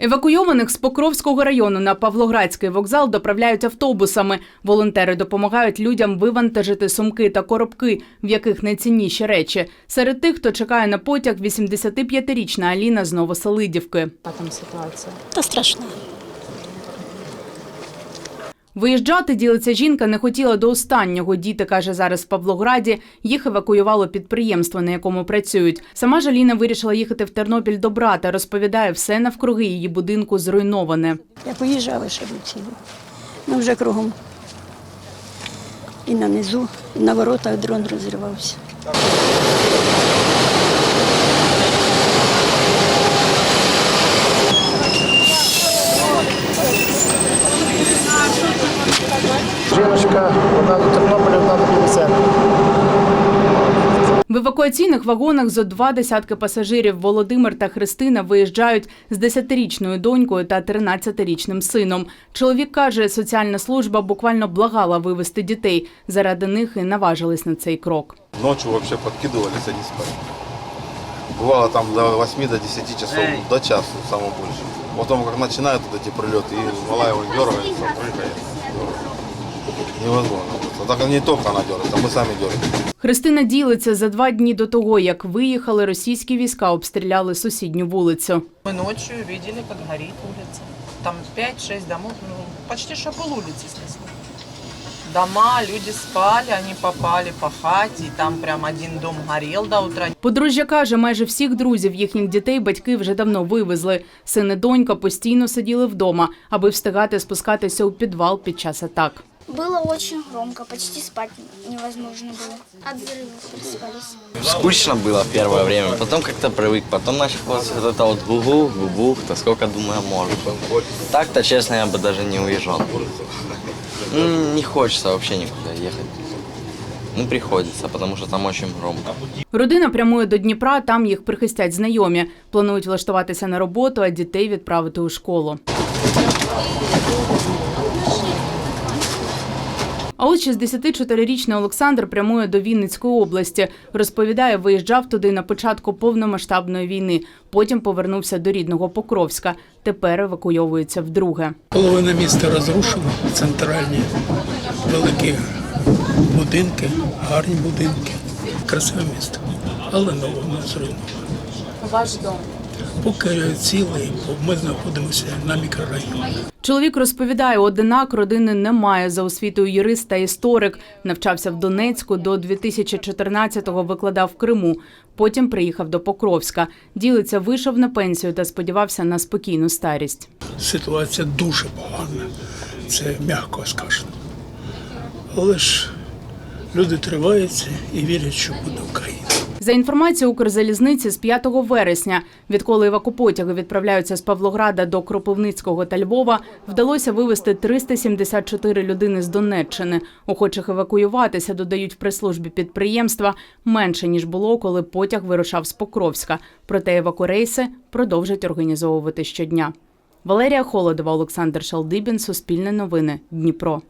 Евакуйованих з Покровського району на Павлоградський вокзал доправляють автобусами. Волонтери допомагають людям вивантажити сумки та коробки, в яких найцінніші речі. Серед тих, хто чекає на потяг, 85-річна Аліна з Новоселидівки. Яка там ситуація? Та страшно. Виїжджати, ділиться жінка, не хотіла до останнього. Діти, каже, зараз в Павлограді. Їх евакуювало підприємство, на якому працюють. Сама ж Аліна вирішила їхати в Тернопіль до брата. Розповідає, все навкруги її будинку зруйноване. Я поїжджала ще цілу. Ну вже кругом. І на низу, і на воротах дрон розривався. Жіночка, одна до Тернополя, одна до Білоцеркви. В евакуаційних вагонах зо два десятки пасажирів Володимир та Христина виїжджають з 10-річною донькою та 13-річним сином. Чоловік каже, соціальна служба буквально благала вивезти дітей. Заради них і наважились на цей крок. Ночью вообще подкидывались, они спали. Бывало там до 8 до 10 часов, до часу самое больше. Потом как начинают вот эти прилеты, и мала его дергается, прыгает. Невозможно. просто. Так не только она дергается, а мы сами дергаемся. Христина ділиться за два дні до того, як виїхали, російські війська обстріляли сусідню вулицю. Мы ночью видели, как горит улица. Там 5-6 домов, ну, почти что пол улицы снесло. Дома, люди спали, они попали по хате, и там прям один дом горел до утра. Подружжя каже, майже всіх друзів їхніх дітей батьки вже давно вивезли. Син і донька постійно сиділи вдома, аби встигати спускатися у підвал під час атак. Было очень громко, почти спать невозможно было. От взрывов просыпались. Скучно было первое время, потом как-то привык, потом началось вот это вот гугу, губух, то сколько, думаю, может. Так-то, честно, я бы даже не уезжал. Ну, Не хочется вообще никуда ехать. Ну, приходится, потому что там очень громко. Родина прямує до Дніпра, там їх прихистять знайомі. Планують влаштуватися на роботу, а дітей відправити у школу. А от 64-річний Олександр прямує до Вінницької області. Розповідає, виїжджав туди на початку повномасштабної війни. Потім повернувся до рідного Покровська. Тепер евакуйовується вдруге. Половина міста розрушена, центральні великі будинки, гарні будинки, красиве місто. Але нас зруйновано. Ваш дом. Поки цілий, бо ми знаходимося на мікрорайоні. Чоловік розповідає, одинак родини немає за освітою юрист та історик. Навчався в Донецьку до 2014-го викладав в Криму. Потім приїхав до Покровська. Ділиться, вийшов на пенсію та сподівався на спокійну старість. Ситуація дуже погана, це м'яко скажено. Але ж люди триваються і вірять, що буде Україна. За інформацією Укрзалізниці, з 5 вересня, відколи евакупотяги відправляються з Павлограда до Кропивницького та Львова, вдалося вивезти 374 людини з Донеччини. Охочих евакуюватися, додають в прес-службі підприємства, менше, ніж було, коли потяг вирушав з Покровська. Проте евакурейси продовжать організовувати щодня. Валерія Холодова, Олександр Шалдибін, Суспільне новини, Дніпро.